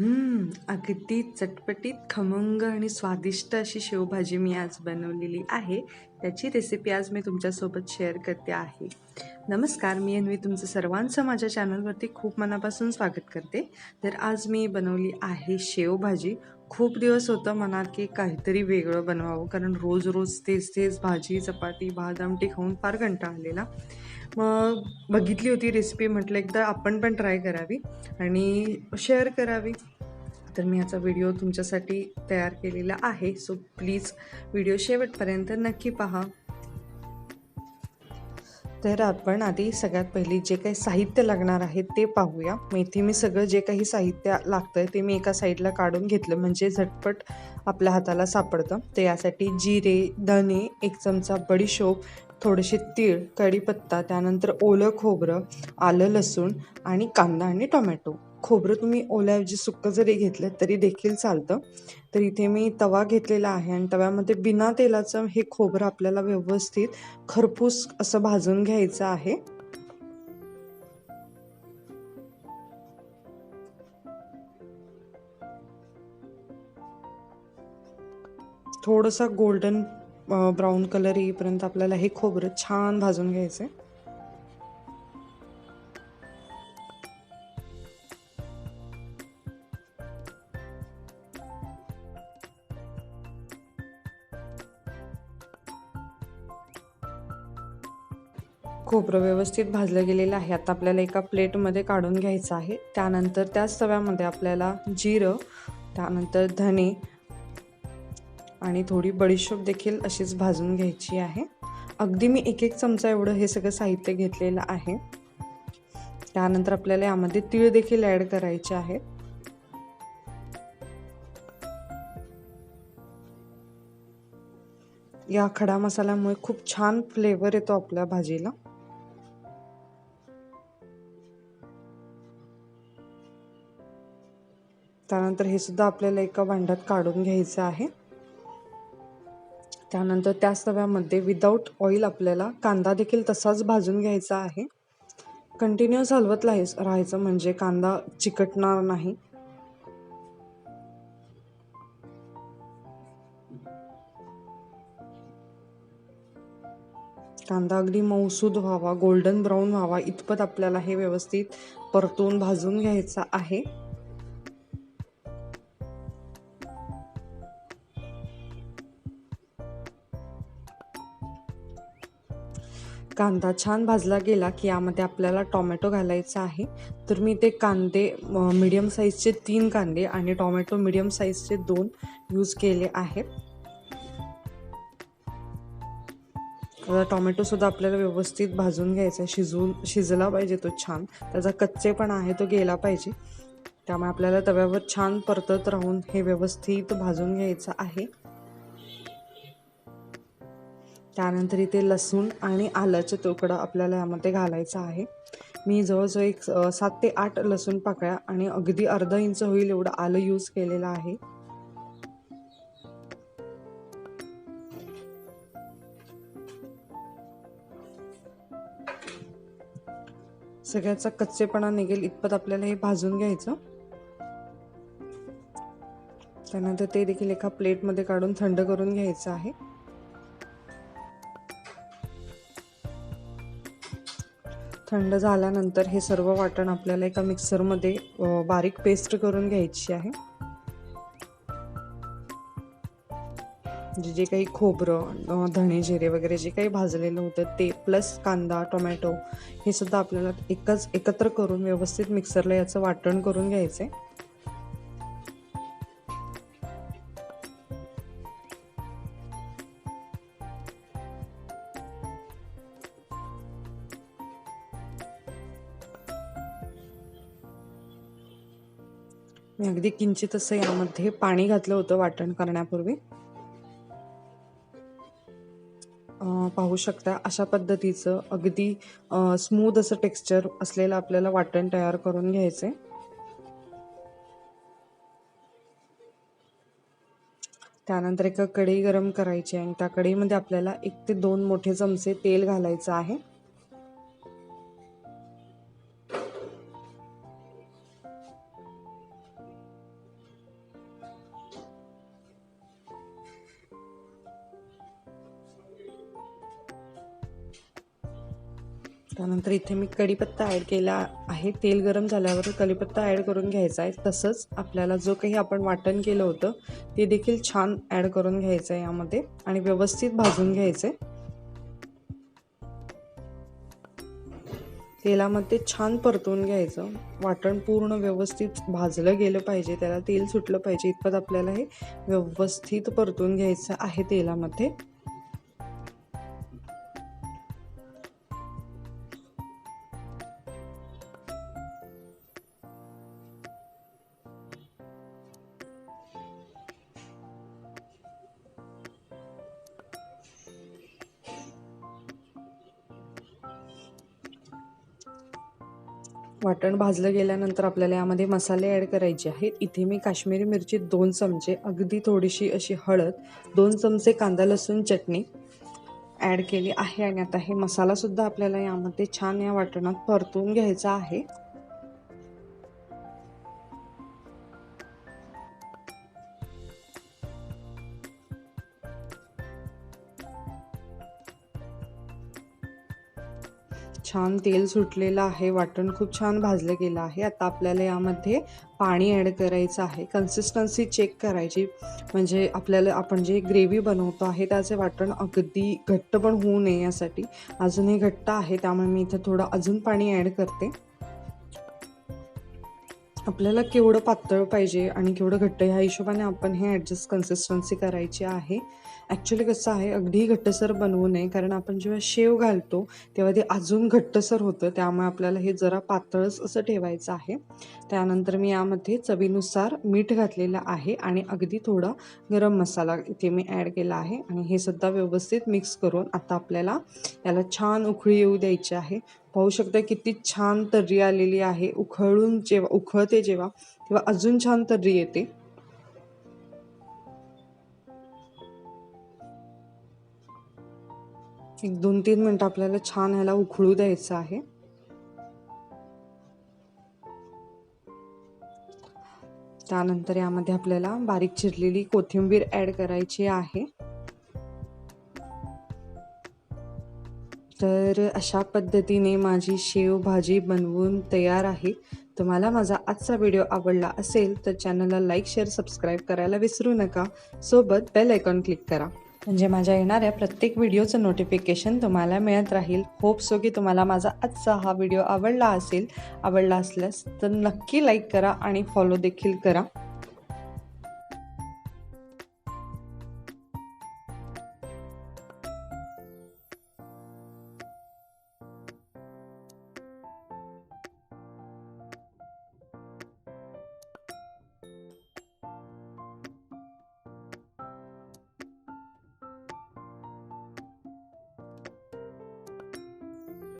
अगदी चटपटीत, खमंग आणि स्वादिष्ट अशी शेवभाजी मी आज बनवलेली आहे. त्याची रेसिपी आज मी तुमच्यासोबत शेअर करते आहे. नमस्कार, मी अन्वी तुमचं सर्वांचं माझ्या चॅनलवरती खूप मनापासून स्वागत करते. तर आज मी बनवली आहे शेवभाजी. खूप दिवस होतं मनात की काहीतरी वेगळं बनवावं कारण रोज रोज तेच तेच भाजी, चपाती, भात, आमटी खाऊन फार कंटाळलेला मग बघितली होती रेसिपी म्हटलं एकदा आपण पण ट्राय करावी आणि शेअर करावी. तर मी याचा व्हिडिओ तुमच्यासाठी तयार केलेला आहे. सो प्लीज व्हिडिओ शेवटपर्यंत नक्की पहा. तर आपण आधी सगळ्यात पहिली जे काही साहित्य लागणार आहे ते पाहूया. मेथी मी सगळं जे काही साहित्य लागतं आहे ते मी एका साईडला काढून घेतलं म्हणजे झटपट आपल्या हाताला सापडतं. तर यासाठी जिरे, धने, एक चमचा बडीशोप, थोडेसे तीळ, कढीपत्ता, त्यानंतर ओलं खोबरं, आलं, लसूण आणि कांदा आणि टोमॅटो. खोबरं तुम्ही ओल्याऐवजी सुक्कं जरी घेतलं तरी देखील चालतं. तर इथे मी तवा घेतलेला आहे आणि तव्यामध्ये बिना तेलाचं हे खोबरं आपल्याला व्यवस्थित खरपूस असं भाजून घ्यायचं आहे. थोडंसं गोल्डन ब्राऊन कलर येईपर्यंत आपल्याला हे खोबरं छान भाजून घ्यायचं आहे. खोबरं व्यवस्थित भाजलं गेलेलं आहे आता आपल्याला एका प्लेटमध्ये काढून घ्यायचं आहे त्यानंतर त्याच तव्यामध्ये आपल्याला जिरं त्यानंतर धने आणि थोडी बडीशोप देखील अशीच भाजून घ्यायची आहे. अगदी मी एक एक चमचा एवढं हे सगळं साहित्य घेतलेलं आहे. त्यानंतर आपल्याला यामध्ये तीळ देखील ॲड करायचे आहेत या खडा मसाल्यामुळे खूप छान फ्लेवर येतो आपल्या भाजीला. त्यानंतर हे सुद्धा आपल्याला एका भांड्यात काढून घ्यायचं आहे. त्यानंतर त्याच तव्यामध्ये विदाऊट ऑइल आपल्याला कांदा देखील तसाच भाजून घ्यायचा आहे. कंटिन्युअस हलवत राहायचं म्हणजे कांदा चिकटणार नाही. कांदा अगदी मऊसूद व्हावा गोल्डन ब्राऊन व्हावा इतपत आपल्याला हे व्यवस्थित परतून भाजून घ्यायचा आहे. कांदा छान भाजला गेला की यामध्ये आपल्याला टॉमॅटो घालायचा आहे. तर मी ते कांदे मीडियम साईजचे तीन कांदे आणि टॉमॅटो मीडियम साईजचे दोन यूज केले आहेत. टॉमॅटोसुद्धा आपल्याला व्यवस्थित भाजून घ्यायचा आहे. शिजवून शिजला पाहिजे तो छान. त्याचा कच्चेपणा आहे तो गेला पाहिजे. त्यामुळे आपल्याला तव्यावर छान परतत राहून हे व्यवस्थित भाजून घ्यायचं आहे. त्यानंतर इथे लसूण आणि आल्याचं तुकडं आपल्याला यामध्ये घालायचं आहे. मी जवळजवळ एक सात ते आठ लसूण पाकळ्या आणि अगदी अर्धा इंच होईल एवढं आलं यूज केलेलं आहे. सगळ्याचा कच्चेपणा निघेल इतपत आपल्याला हे भाजून घ्यायचं. त्यानंतर ते देखील एका प्लेटमध्ये काढून थंड करून घ्यायचं आहे. थंड झाल्यानंतर हे सर्व वाटण आपल्याला एका मिक्सरमध्ये बारीक पेस्ट करून घ्यायची आहे. जे जे काही खोबरं धणे जिरे वगैरे जे काही भाजलेलं होतं ते प्लस कांदा टोमॅटो हे सुद्धा आपल्याला एकच एकत्र करून व्यवस्थित मिक्सरला याचं वाटण करून घ्यायचं आहे मी अगदी किंचित असं यामध्ये पाणी घातलं होतं वाटण करण्यापूर्वी. पाहू शकता अशा पद्धतीचं अगदी स्मूद असं टेक्स्चर असलेलं आपल्याला वाटण तयार करून घ्यायचं. आहे त्यानंतर एका कढई गरम करायची आहे आणि त्या कढईमध्ये आपल्याला एक ते दोन मोठे चमचे तेल घालायचं आहे. त्यानंतर इथे मी कढीपत्ता ॲड केला आहे. तेल गरम झाल्यावर कढीपत्ता ॲड करून घ्यायचा आहे. तसंच आपल्याला जो काही आपण वाटण केलं होतं ते देखील छान ॲड करून घ्यायचं आहे यामध्ये आणि व्यवस्थित भाजून घ्यायचं आहे. तेलामध्ये छान परतवून घ्यायचं. वाटण पूर्ण व्यवस्थित भाजलं गेलं पाहिजे. त्याला तेल सुटलं पाहिजे. इतपत आपल्याला हे व्यवस्थित परतून घ्यायचं आहे तेलामध्ये. वाटण भाजलं गेल्यानंतर आपल्याला यामध्ये मसाले ॲड करायचे आहेत. इथे मी काश्मीरी मिरची दोन चमचे अगदी थोडीशी अशी हळद दोन चमचे कांदा लसूण चटणी ॲड केली आहे. आणि आता हे मसालासुद्धा आपल्याला यामध्ये छान या वाटणात परतून घ्यायचा आहे. छान तेल सुटलेलं आहे वाटण खूप छान भाजलं गेलं आहे. आता आपल्याला यामध्ये पाणी ॲड करायचं आहे. कन्सिस्टन्सी चेक करायची. म्हणजे आपल्याला आपण जे ग्रेव्ही बनवतो आहे त्याचे वाटण अगदी घट्ट पण होऊ नये यासाठी. अजूनही घट्ट आहे त्यामुळे मी इथं थोडं अजून पाणी ॲड करते. आपल्याला केवढं पातळ पाहिजे आणि केवढं घट्ट ह्या हिशोबाने आपण हे ॲडजस्ट कन्सिस्टन्सी करायची आहे. ॲक्च्युली कसं आहे अगदी घट्टसर बनवू नये. कारण आपण जेव्हा शेव घालतो तेव्हा ते अजून घट्टसर होतं. त्यामुळे आपल्याला हे जरा पातळच असं ठेवायचं आहे. त्यानंतर मी यामध्ये चवीनुसार मीठ घातलेलं आहे आणि अगदी थोडा गरम मसाला इथे मी ॲड केला आहे. आणि हे सुद्धा व्यवस्थित मिक्स करून आता आपल्याला याला छान उकळी येऊ द्यायची आहे. पाहू शकता किती छान तर्री आलेली आहे. उखळून जेव्हा उखळते जेव्हा तेव्हा अजून छान तर्री येते. एक दोन तीन मिनटं आपल्याला छान ह्याला उखळू द्यायचं आहे. त्यानंतर यामध्ये आपल्याला बारीक चिरलेली कोथिंबीर ॲड करायची आहे. तर अशा पद्धतीने माझी शेव भाजी बनवून तयार आहे. तुम्हाला माझा आजचा व्हिडिओ आवडला असेल तर चॅनलला लाईक शेअर सबस्क्राईब करायला विसरू नका. सोबत बेल आयकॉन क्लिक करा. म्हणजे माझ्या येणाऱ्या प्रत्येक व्हिडिओचं नोटिफिकेशन तुम्हाला मिळत राहील. होप सो की तुम्हाला माझा आजचा हा व्हिडिओ आवडला असेल. आवडला असल्यास तर नक्की लाईक करा आणि फॉलो देखील करा.